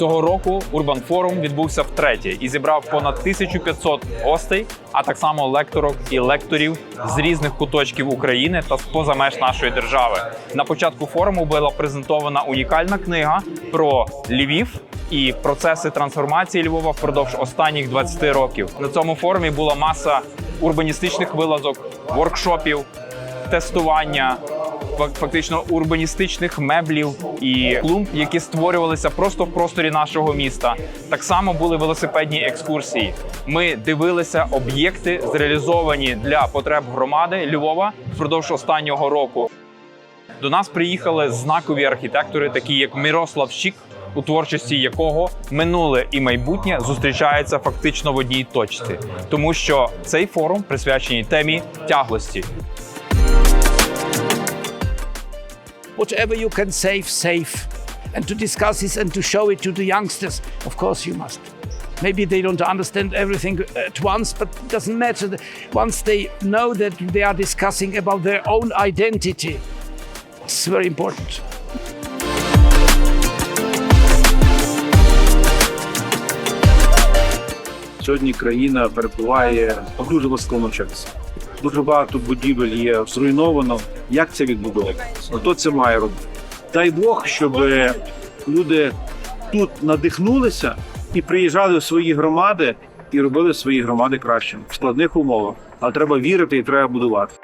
року Urban Forum відбувся втретє і зібрав понад 1500 гостей, а так само лекторок і лекторів з різних куточків України та з-поза меж нашої держави. На початку форуму була презентована унікальна книга про Львів. І процеси трансформації Львова впродовж останніх 20 років на цьому форумі була маса урбаністичних вилазок, воркшопів, тестування, фактично урбаністичних меблів і клумб, які створювалися просто в просторі нашого міста. Так само були велосипедні екскурсії. Ми дивилися об'єкти, зреалізовані для потреб громади Львова впродовж останнього року. До нас приїхали знакові архітектори, такі як Мирослав Щік, у творчості якого минуле і майбутнє зустрічаються фактично в одній точці, тому що цей форум присвячений темі тяглості. whatever you can save, save. And to discuss this and to show it to the youngsters, of course you must. Maybe they don't understand everything at once, but it doesn't matter. Once they know that they are discussing about their own identity, it's very important. Сьогодні країна перебуває в дуже важкому часі. Дуже багато будівель є зруйновано. Як це відбудовувати? Хто це має робити? Дай Бог, щоб люди тут надихнулися і приїжджали в свої громади і робили свої громади кращими в складних умовах. Але треба вірити і треба будувати.